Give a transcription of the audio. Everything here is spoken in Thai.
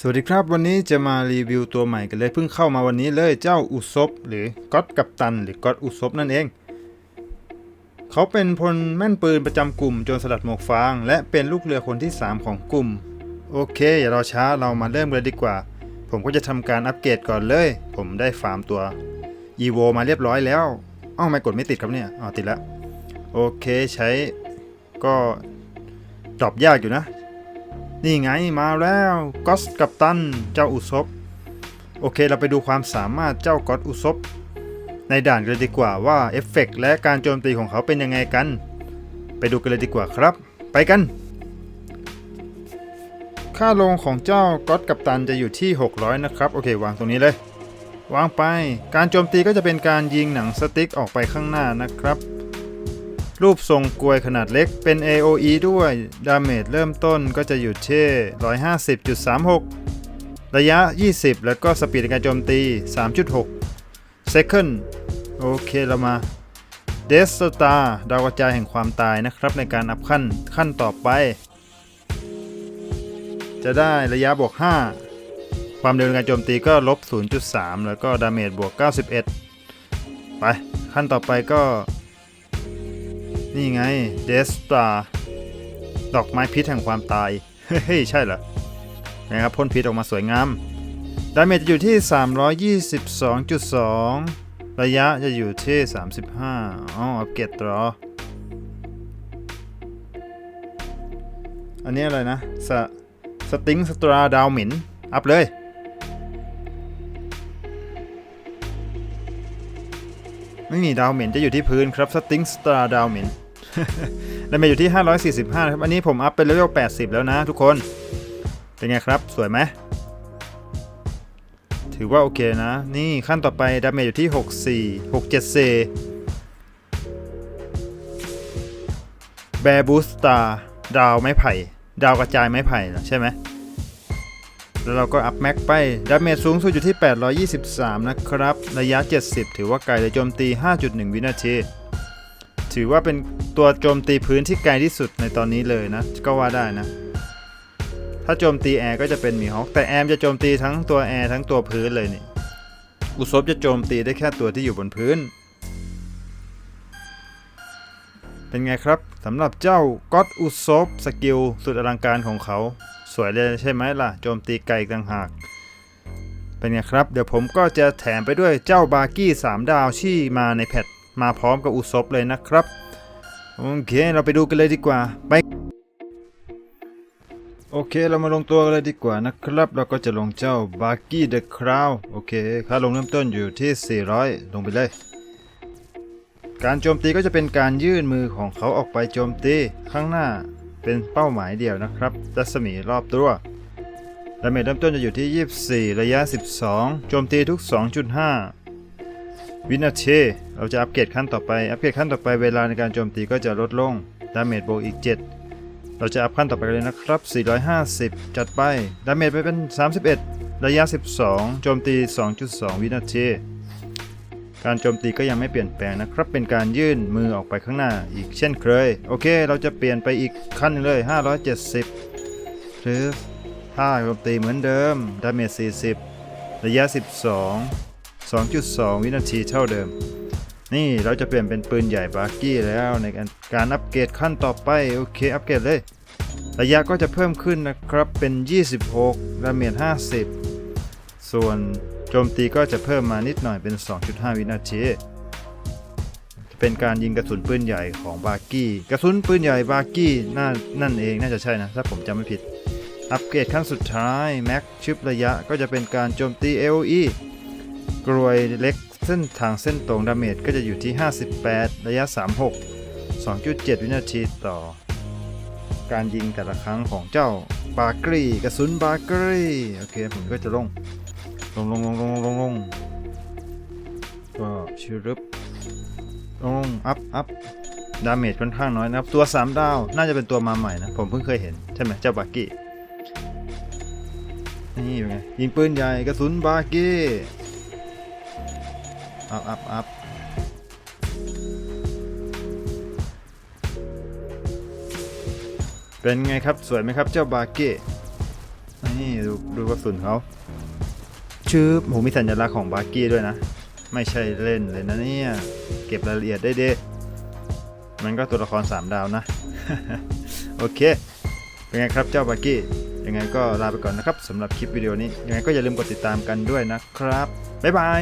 สวัสดีครับ วันนี้จะมารีวิวตัวใหม่กันเลยเพิ่งเข้ามาวันนี้เลยเจ้าอุซบหรือก็อดกัปตัน หรือก็อดอุซบนั่นเอง เขาเป็นพลแม่นปืนประจำกลุ่มโจรสลัดหมวกฟาง และเป็นลูกเรือคนที่ 3 ของกลุ่ม โอเค อย่ารอช้าเรามาเริ่มกันเลยดีกว่า ผมก็จะทำการอัปเกรดก่อนเลย ผมได้ฟาร์มตัวอีโวมาเรียบร้อยแล้วอ้าวไม่กดไม่ติดครับเนี่ยอ๋อติดแล้วโอเคใช้ก็ดรอปยากอยู่นะ นี่ไงมาแล้วก็สกับตันเจ้าอุซบโอเคเราไปดูความสามารถเจ้าก็อดอุซบในด่านกันเลยดีกว่าว่าเอฟเฟกต์และการโจมตีของเขาเป็นยังไงกัน ไปดูกันเลยดีกว่าครับ ไปกัน ค่าลงของเจ้าก็อดกับตันจะอยู่ที่ 600 นะครับ โอเควางตรงนี้เลยวางไป การโจมตีก็จะเป็นการยิงหนังสติ๊กออกไปข้างหน้านะครับ รูปทรงกลวยขนาดเล็กเป็น AOE ด้วย ดาเมจเริ่มต้นก็จะอยู่ที่150.36 ระยะ 20 แล้วก็สปีดการโจมตี 3.6 Second โอเคเรามาเดสตาดาวกระจายแห่งความตายนะครับ ในการอัพขั้นขั้นต่อไป จะได้ระยะบวก 5 ความเร็วในการโจมตีก็ลบ 0.3 แล้วก็ดาเมจบวก 91 ไป ขั้นต่อไปก็ นี่ไง เดสตาดอกไม้พิษแห่งความตาย เฮ้ย ใช่เหรอนะครับพ่นพิษออกมาสวยงาม ดาเมจจะอยู่ที่ 322.2 ระยะจะอยู่ที่ 35 อ๋อ อัปเกรดรอ อันนี้อะไรนะ สสติงสตราดาวหมิน อัพเลยไม่มีดาวเหม็นจะอยู่ที่พื้นครับสติงสตาร์ดาวเหม็น แล้วมาอยู่ที่ 545นะครับ อันนี้ผมอัพเป็นเลเวล 80 แล้วนะทุกคน เป็นไงครับ สวยไหม ถือว่าโอเคนะ นี่ขั้นต่อไปดาเมจอยู่ที่ 64 67เซแบบูสตาดาวไม้ไผ่ ดาวกระจายไม้ไผ่นะใช่ไหม แล้วเราก็อัพแม็กไป ดาเมจสูงสุดอยู่ที่ 823 นะครับ ระยะ 70 ถือว่าไกลเลยโจมตี 5.1 วินาที ถือว่าเป็นตัวโจมตีพื้นที่ไกลที่สุดในตอนนี้เลยนะ ก็ว่าได้นะ ถ้าโจมตีแอร์ก็จะเป็นหมีฮอกแต่แอมจะโจมตีทั้งตัวแอร์ทั้งตัวพื้นเลยนี่อุซบจะโจมตีได้แค่ตัวที่อยู่บนพื้น เป็นไงครับสำหรับเจ้าก็อดอุซบสกิลสุดอลังการของเขา สวยเลยใช่ไหมล่ะ โจมตีไกลต่างหากเป็นไงครับ เดี๋ยวผมก็จะแถมไปด้วยเจ้าบาร์กี้ 3 ดาวที่มาในแพท มาพร้อมกับอุซบเลยนะครับ โอเคเราไปดูกันเลยดีกว่าไปโอเคเรามาลงตัวกันเลยดีกว่านะครับ เราก็จะลงเจ้าบาร์กี้เดอะคราวโอเคค่าลงเริ่มต้นอยู่ที่ 400 ลงไปเลย การโจมตีก็จะเป็นการยื่นมือของเขาออกไปโจมตีข้างหน้าเป็นเป้าหมายเดียวนะครับรัศมีรอบตัวดาเมจเริ่มต้นจะอยู่ที่ 24 ระยะ 12 โจมตีทุก 2.5 วินาทีเราจะอัปเกรดขั้นต่อไป อัปเกรดขั้นต่อไปเวลาในการโจมตีก็จะลดลง ดาเมจบวกอีก 7 เราจะอัพขั้นต่อไปเลยนะครับ 450 จัดไป ดาเมจไปเป็น 31 ระยะ 12 โจมตี 2.2 วินาที การโจมตีก็ยังไม่เปลี่ยนแปลงนะครับ เป็นการยื่นมือออกไปข้างหน้าอีกเช่นเคย โอเค เราจะเปลี่ยนไปอีกขั้นเลย 570 หรือท่าโจมตีเหมือนเดิม ดาเมจ 40 ระยะ 12 2.2 วินาทีเท่าเดิม นี่เราจะเปลี่ยนเป็นปืนใหญ่บาร์กี้แล้วในการการอัปเกรดขั้นต่อไป โอเค อัปเกรดเลย ระยะก็จะเพิ่มขึ้นนะครับเป็น 26ดาเมจ50 ส่วนโจมตีก็จะเพิ่มมานิดหน่อยเป็น 2.5 วินาทีจะเป็นการยิงกระสุนปืนใหญ่ของบาร์กี้ กระสุนปืนใหญ่บาร์กี้น่านั่นเองน่าจะใช่นะ ถ้าผมจำไม่ผิด อัปเกรดขั้นสุดท้ายแม็กชึบระยะก็จะเป็นการโจมตี AOE กรวยเล็กเส้นทางเส้นตรงดาเมจก็จะอยู่ที่ 58 ระยะ 36 2.7 วินาทีต่อ การยิงแต่ละครั้งของเจ้าบาร์กรีกระสุนบาร์กรีโอเคผมก็จะลง ลงลงลงลงลงลงก็ชิรึบลงลงอัพอัพดาเมจค่อนข้างน้อยนะครับ ตัว 3 ดาว น่าจะเป็นตัวมาใหม่นะ ผมเพิ่งเคยเห็น ใช่ไหมเจ้าบาร์กี้นี่เป็นไงยิงปืนใหญ่กระสุนบาร์กี้ อัพอัพอัพเป็นไงครับสวยไหมครับเจ้าบาร์กี้นี่ดูดูกระสุนเขาชืบโหมีสัญลักษณ์ของบาร์กี้ด้วยนะ ไม่ใช่เล่นเลยนะเนี่ย เก็บรายละเอียดได้ดีมันก็ตัวละคร 3 ดาวนะ โอเค เป็นไงครับเจ้าบาร์กี้ยังไงก็ลาไปก่อนนะครับสำหรับคลิปวิดีโอนี้ ยังไงก็อย่าลืมกดติดตามกันด้วยนะครับ บ๊ายบาย